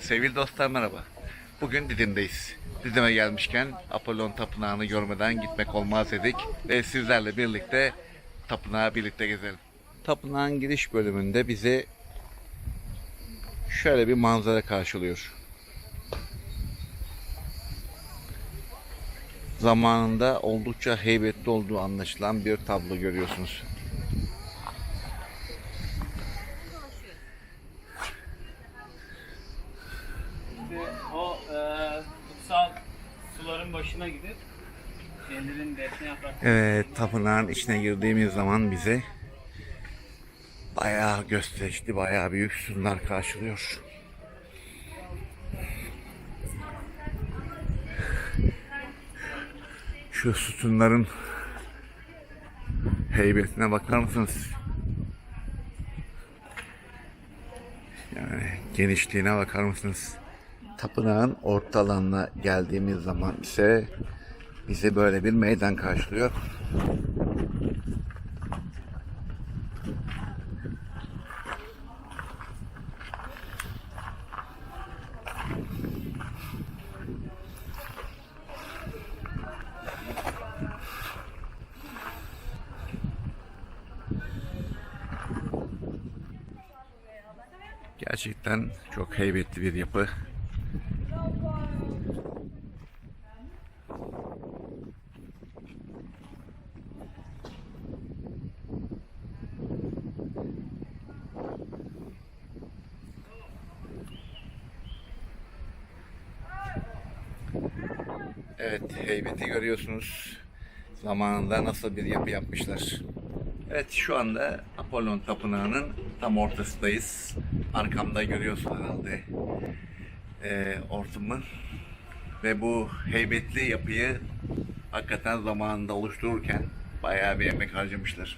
Sevgili dostlar merhaba. Bugün Didim'deyiz. Didim'e gelmişken Apollon Tapınağı'nı görmeden gitmek olmaz dedik. Ve sizlerle birlikte tapınağı birlikte gezelim. Tapınağın giriş bölümünde bizi şöyle bir manzara karşılıyor. Zamanında oldukça heybetli olduğu anlaşılan bir tablo görüyorsunuz. Ve o e, kutsal suların başına gidip kendilerinin defne yaprak Evet, tapınağın içine girdiğimiz zaman bize bayağı gösterişli, bayağı büyük sütunlar karşılıyor. Şu sütunların heybetine bakar mısınız? Yani genişliğine bakar mısınız? Tapınağın orta alanına geldiğimiz zaman ise bizi böyle bir meydan karşılıyor. Gerçekten çok heybetli bir yapı. Evet, heybeti görüyorsunuz. Zamanında nasıl bir yapı yapmışlar. Evet, şu anda Apollon Tapınağı'nın tam ortasındayız. Arkamda görüyorsun herhalde e, ortamı. Ve bu heybetli yapıyı hakikaten zamanında oluştururken bayağı bir emek harcamışlar.